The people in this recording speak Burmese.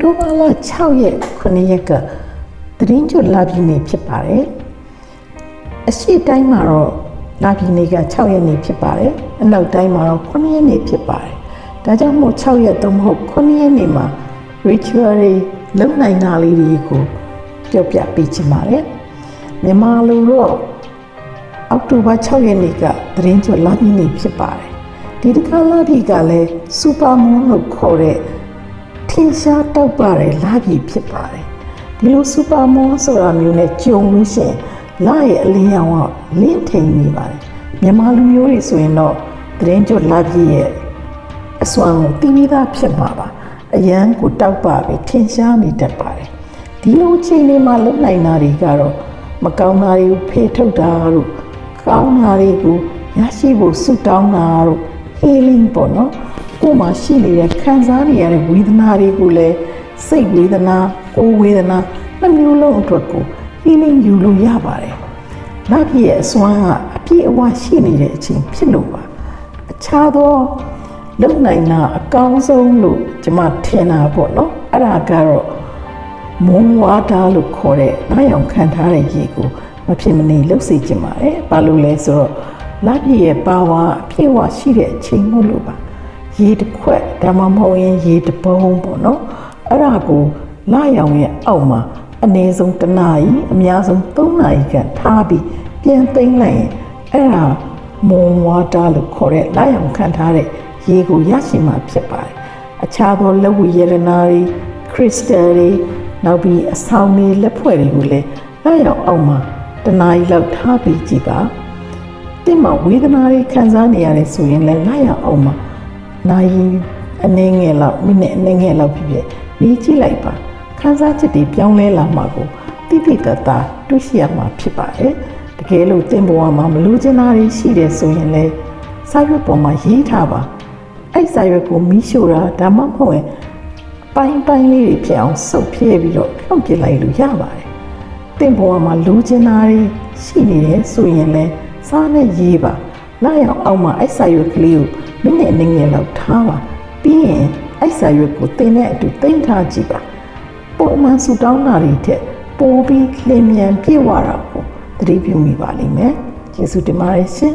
တိုဘာလ6ရက်9ရက်ကသတင်းကျွတ်လာပြီနေဖြစ်ပါတယ်အရှိတိုင်းမှာတော့လာပြီနေက6ရက်နေဖြစ်ပါတယ်အနောက်တိုင်းမှာတော့9ရက်နေဖြစ်ပါတယ်ဒါကြောင့်မို့6ရက်သို့မဟုတ်9ရက်နေမှာ ritual တွေလုံနိုင်တာလေးတွေကိုပြောပြပေးချင်ပါတယ်မြန်မာလိုတော့အောက်တိုဘာ6ရက်နေ့ကသတင်းကျွတ်လာပြီနေဖြစ်ပါတယ်ဒီတစ်ခါလာပြီကလည်းစူပါမွန်လို့ခေါ်တဲ့ ထင်ရှားတောက်ပတဲ့လာပြီဖြစ်ပါတယ်ဒီလိုစူပါမွန်ဆိုတာမျိုးနဲ့ကြုံလို့ရှိရင်လာရဲ့အလင်းရောင်ကလင့်ထိန်နေပါတယ်မြန်မာလူမျိုးတွေဆိုရင်တော့သတင်းကြွလာပြီရဲ့အစွမ်းကိုတီးပြီးသားဖြစ်မှာပါအရန်ကိုတောက်ပပြီးထင်ရှားနေတတ်ပါတယ်ဒီလိုအချိန်လေးမှာလုံနိုင်တာတွေကတော့မကောင်းတာတွေကိုဖေးထုတ်တာတို့ကောင်းတာတွေကိုရရှိဖို့ဆုတောင်းတာတို့ healing ပေါ့နော် ကိုယ်မှာရှိနေတဲ့ခံစားနေရတဲ့ဝေဒနာတွေကိုလည်းစိတ်ဝေဒနာကိုယ်ဝေဒနာနှမျိုးလုံးအတွက်ကို healing ယူလို့ရပါတယ်။နောက်ပြည့်ရဲ့အစွမ်းကအပြည့်အဝရှိနေတဲ့အချိန်ဖြစ်လို့ပါ။အခြားသောလုံနိုင်တာအကောင်းဆုံးလို့ကျွန်မထင်တာပေါ့နော်။အဲ့ဒါကတော့မုံဝါတာလို့ခေါ်တဲ့နိုင်အောင်ခံထားတဲ့ရေကိုမဖြစ်မနေလှုပ်စေချင်ပါတယ်။ဘာလို့လဲဆိုတော့လပြည့်ရဲ့ပါဝါအပြည့်အဝရှိတဲ့အချိန်မို့လို့ပါ။ ရေတစ်ခွက်ဒါမှမဟုတ်ရင်ရေတစ်ပုံးပေါ့နော်။အဲ့ဒါကိုလာရောင်ရဲ့အောက်မှာအနည်းဆုံးတစ်နာရီအများဆုံး3နာရီခန့်ထားပြီးပြန်သိမ်းလိုက်ရင်အဲ့ဒါမွန်ဝါတာလို့ခေါ်တဲ့လာရောင်ခံထားတဲ့ရေကိုရရှိမှာဖြစ်ပါတယ်။အခြားသောလက်ဝတ်ရတနာတွေခရစ်စတယ်တွေနောက်ပြီးအဆောင်တွေလက်ဖွဲ့တွေကိုလည်းလာရောင်အောက်မှာတစ်နာရီလောက်ထားပြီးကြည့်ပါ။တင့်မှာဝေဒနာတွေခံစားနေရတယ်ဆိုရင်လည်းလာရောင်အောက်မှာ နိုင်အနည်းငယ်လောက်မိနစ်အနည်းငယ်လောက်ဖြစ်ဖြစ်နေကြည့်လိုက်ပါခန်းစားချက်တွေပြောင်းလဲလာမှာကိုတိတိတတ်တာတွေ့ရှိရမှာဖြစ်ပါတယ်တကယ်လို့တင်ပေါ်မှာမလူချင်တာတွေရှိတယ်ဆိုရင်လည်းစာရွက်ပေါ်မှာရေးထားပါအဲ့စာရွက်ကိုမီးရှို့တာဒါမှမဟုတ်ရင်ပိုင်းပိုင်းလေးတွေဖြစ်အောင်စုပ်ဖြဲပြီးတော့ဖြုတ်ပြလိုက်လို့ရပါတယ်တင့်ပေါ်မှာလူချင်တာတွေရှိနေတယ်ဆိုရင်လည်းစားနဲ့ရေးပါလာရောက်အောင်မှာအဲ့စာရွက်ကလေးကို မိနစ်အနည်းငယ်လောက်ထားပါပြီးရင်အဲ့စာရွက်ကိုတင်တဲ့အတူတင်ထားကြည့်ပါပုံမှန်ဆူတောင်းတာတွေထက်ပိုပြီးလျင်မြန်ပြည့်ဝတာကိုသတိပြုမိပါလိမ့်မယ်ကျေးဇူးတင်ပါတယ်ရှင်